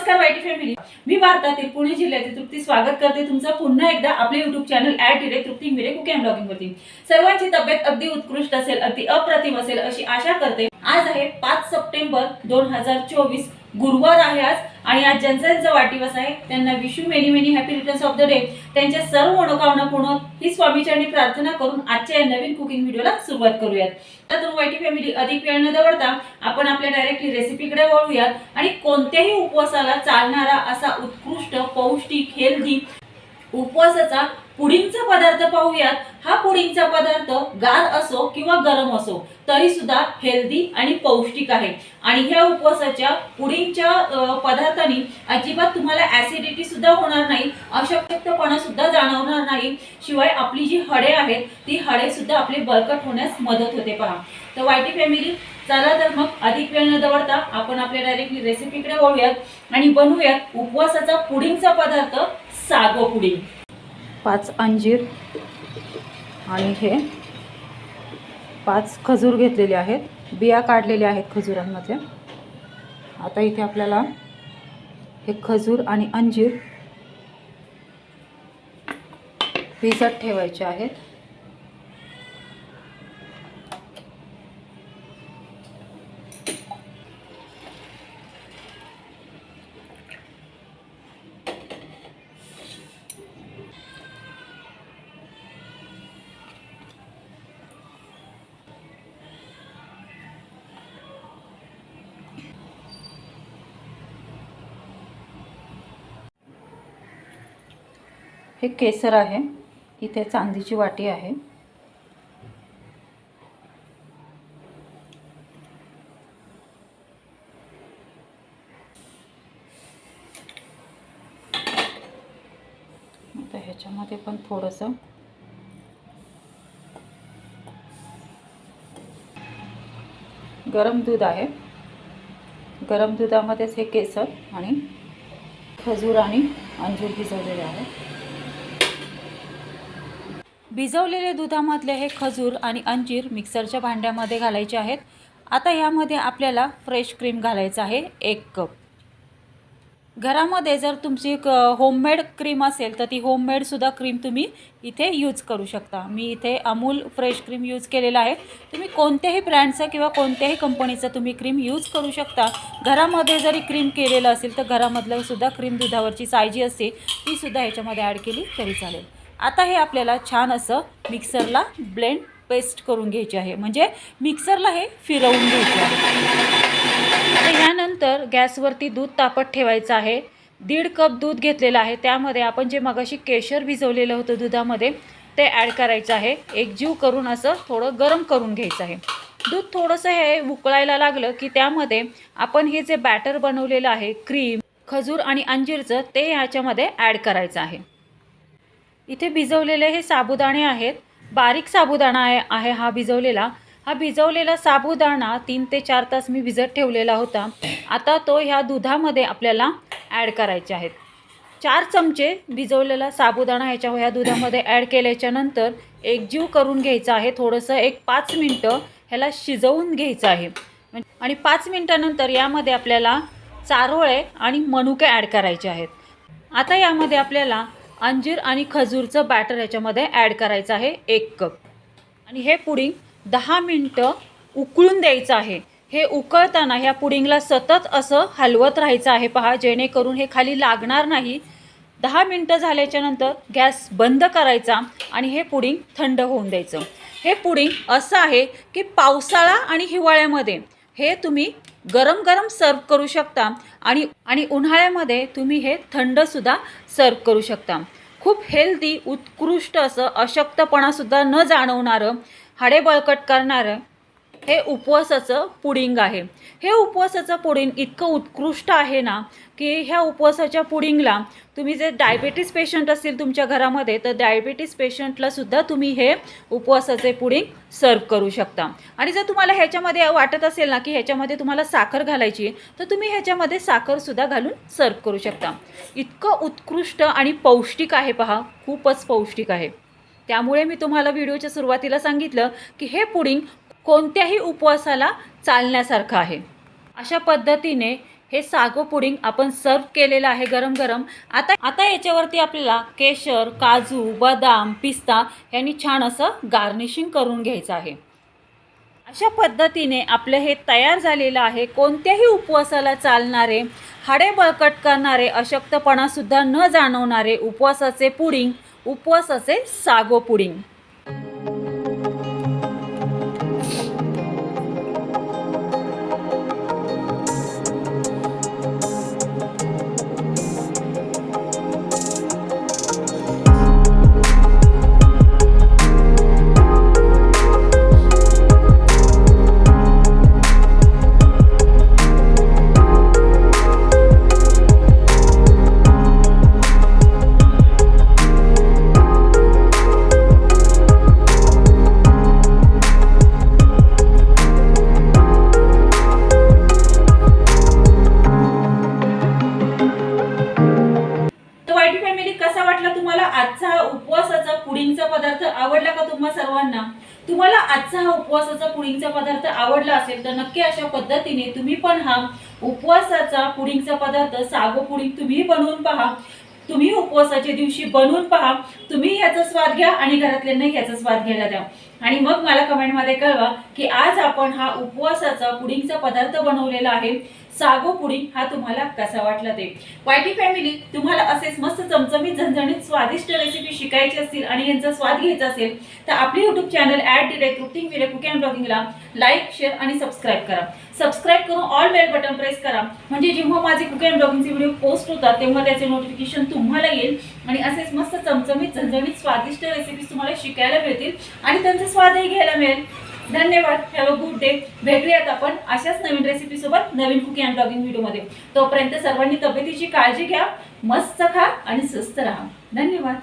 नमस्कार YT family. मी भारतातील पुणे जिल्ह्यातील तृप्ती स्वागत करते. तुमचं पुन्हा एकदा आपले YouTube channel at the rate Trupti Mire cook blogging होती सर्वांची तब्येत अगदी उत्कृष्ट असेल अगदी अप्रतिम असेल अशी आशा करते. आज आहे पाच सप्टेंबर दोन हजार चोवीस. गुरुवार आहे आज आणि आज ज्यांचा वाढदिवस आहे. त्यांना wish you many many happy returns of the day त्यांच्या सर्व मनोकामना पूर्ण ही स्वामीचरणी प्रार्थना करून आजच्या या नवीन कुकिंग व्हिडिओला सुरुवात करूयात. तर वाईटी फॅमिली अधिक वेळ न दवडता आपण आपल्या डायरेक्टली रेसिपीकडे वळूयात. आणि कोणत्याही उपवासाला चालणारा असा उत्कृष्ट पौष्टिक हेल्दी उपवासाचा पुडिंगचा पदार्थ पाहूयात. हा पुडिंगचा पदार्थ गार असो किंवा गरम असो तरी सुद्धा हेल्दी आणि पौष्टिक आहे. आणि ह्या उपवासाच्या पुडिंगच्या पदार्थाने पदार्थांनी अजिबात तुम्हाला ऍसिडिटी सुद्धा होणार नाही अशक्तपणा सुद्धा जाणवणार नाही. शिवाय आपली जी हडे आहेत ती हडे सुद्धा आपले बळकट होण्यास मदत होते पहा. तर वायटी फॅमिली चला तर मग अधिक वेळ न दवडता आपण आपल्या डायरेक्टली रेसिपीकडे वळूयात आणि बनवूयात उपवासाचा पुडिंगचा पदार्थ सागो पुडिंग. पाच अंजीर आणि हे पाच खजूर घेतलेले आहेत. बिया काढलेल्या आहेत खजुरांमध्ये. आता इथे आपल्याला हे खजूर आणि अंजीर भिजत ठेवायचे आहेत. हे केसर आहे. इथे चांदीची वाटी आहे. आता ह्याच्यामध्ये पण थोडंसं गरम दूध आहे. गरम दुधामध्येच हे केसर आणि खजूर आणि अंजूर भिजवलेले आहे. भिजवलेले दुधामधले हे खजूर आणि अंजीर मिक्सरच्या भांड्यामध्ये घालायचे आहेत. आता यामध्ये आपल्याला फ्रेश क्रीम घालायचं आहे एक कप. घरामध्ये जर तुमची क होममेड क्रीम असेल तर ती होममेडसुद्धा क्रीम तुम्ही इथे यूज करू शकता. मी इथे अमूल फ्रेश क्रीम यूज केलेला आहे. तुम्ही कोणत्याही ब्रँडचं किंवा कोणत्याही कंपनीचं तुम्ही क्रीम यूज करू शकता. घरामध्ये जरी क्रीम केलेलं असेल तर घरामधलं सुद्धा क्रीम दुधावरची साय जी असते तीसुद्धा ह्याच्यामध्ये ॲड केली तरी चालेल. आता हे आपल्याला छान असं मिक्सरला ब्लेंड पेस्ट करून घ्यायचे आहे. म्हणजे मिक्सरला हे फिरवून घ्यायचे आहे. आता गॅसवरती दूध तापत ठेवायचं आहे. दीड कप दूध घेतलेलं आहे. त्यामध्ये आपण जे मगाशी केशर भिजवलेलं होतं दुधामध्ये ते ॲड करायचं आहे. एकजीव करून असं थोडं गरम करून घ्यायचं आहे. दूध थोडंसं हे उकळायला लागलं की त्यामध्ये आपण हे जे बॅटर बनवलेलं आहे क्रीम खजूर आणि अंजीरचं ते ह्याच्यामध्ये ॲड करायचं आहे. इथे भिजवलेले हे साबुदाणे आहेत. बारीक साबुदाणा आहे आहे हा भिजवलेला. हा भिजवलेला साबुदाणा तीन ते चार तास मी भिजत ठेवलेला होता. आता तो ह्या दुधामध्ये आपल्याला ॲड करायचे आहेत. चार चमचे भिजवलेला साबुदाणा ह्याच्या ह्या दुधामध्ये ॲड केल्याच्यानंतर एकजीव करून घ्यायचा आहे. थोडंसं एक पाच मिनटं ह्याला शिजवून घ्यायचं आहे. आणि पाच मिनटानंतर यामध्ये आपल्याला चारोळे आणि मनुके ॲड करायचे आहेत. आता यामध्ये आपल्याला अंजीर आणि खजूरचं बॅटर याच्यामध्ये ॲड करायचं आहे एक कप आणि हे पुडिंग दहा मिनटं उकळून द्यायचं आहे. हे उकळताना ह्या पुडिंगला सतत असं हलवत राहायचं आहे पहा जेणेकरून हे खाली लागणार नाही. दहा मिनटं झाल्याच्यानंतर गॅस बंद करायचा आणि हे पुडिंग थंड होऊन द्यायचं. हे पुडिंग असं आहे की पावसाळा आणि हिवाळ्यामध्ये हे तुम्ही गरम गरम सर्व करू शकता आणि आणि उन्हाळ्यामध्ये तुम्ही हे थंडसुद्धा सर्व करू शकता. खूप हेल्दी उत्कृष्ट असं अशक्तपणासुद्धा न जाणवणारं हाडे बळकट करणारं हे उपवासाचं पुडिंग आहे. हे उपवासाचं पुडिंग इतकं उत्कृष्ट आहे ना की ह्या उपवासाच्या पुडिंगला तुम्ही जे डायबेटीस पेशंट असतील तुमच्या घरामध्ये तर डायबेटीस पेशंटला सुद्धा तुम्ही हे उपवासाचे पुडिंग सर्व करू शकता. आणि जर तुम्हाला ह्याच्यामध्ये वाटत असेल ना की ह्याच्यामध्ये तुम्हाला साखर घालायची तर तुम्ही ह्याच्यामध्ये साखरसुद्धा घालून सर्व करू शकता. इतकं उत्कृष्ट आणि पौष्टिक आहे पहा खूपच पौष्टिक आहे. त्यामुळे मी तुम्हाला व्हिडिओच्या सुरुवातीला सांगितलं की हे पुडिंग कोणत्याही उपवासाला चालण्यासारखं आहे. अशा पद्धतीने हे सागो पुडिंग आपण सर्व केलेलं आहे गरम गरम. आता आता याच्यावरती आपल्याला केशर काजू बदाम पिस्ता यांनी छान असं गार्निशिंग करून घ्यायचं आहे. अशा पद्धतीने आपलं हे तयार झालेलं आहे. कोणत्याही उपवासाला चालणारे हाडे बळकट करणारे अशक्तपणासुद्धा न जाणवणारे उपवासाचे पुडिंग उपवासाचे सागो पुडिंग. पदार्थ आवडला का तुम्हा सर्वांना? तुम्हाला आजचा हा उपवासाचा पुडिंगचा पदार्थ आवडला असेल तर नक्की अशा पद्धतीने तुम्ही पण हा उपवासाचा पुडिंगचा पदार्थ सागो पुडिंग तुम्ही बनवून पहा. तुम्ही उपवासाच्या दिवशी बनवून पहा. तुम्ही ह्याचा स्वाद घ्या आणि घरातल्यांना ह्याचा स्वाद घ्यायला द्या. आणि मग मला कमेंटमध्ये कळवा की आज आपण हा उपवासाचा पुडिंगचा पदार्थ बनवलेला आहे. सागो पुडिंग हा तुम्हाला कसा वाटला ते? वायटी फॅमिली तुम्हाला असेच मस्त चमचमीत झणझणीत स्वादिष्ट रेसिपी शिकायची असतील आणि यांचा स्वाद घ्यायचा असेल तर आपले YouTube channel at direct cooking video cook and ब्लॉगिंगला like share आणि सबस्क्राईब करा. सबस्क्राईब करून ऑल बेल बटन प्रेस करा. म्हणजे जेव्हा माझे कुक अँड ब्लॉगिंगचे व्हिडिओ पोस्ट होतात तेव्हा त्याचे नोटिफिकेशन तुम्हाला येईल. आणि असेच मस्त चमचमीत झणझणीत स्वादिष्ट रेसिपीज तुम्हाला शिकायला मिळतील. आणि त्यांचं स्वादही घ्यायला मिळेल. धन्यवाद. हॅव अ गुड डे भेटूयात आपण अशाच नवीन रेसिपी सोबत नवीन कुकिंग अँड ब्लॉगिंग व्हिडिओमध्ये तोपर्यंत सर्वांनी तब्येतीची काळजी घ्या मस्त खा आणि स्वस्त राहा. धन्यवाद.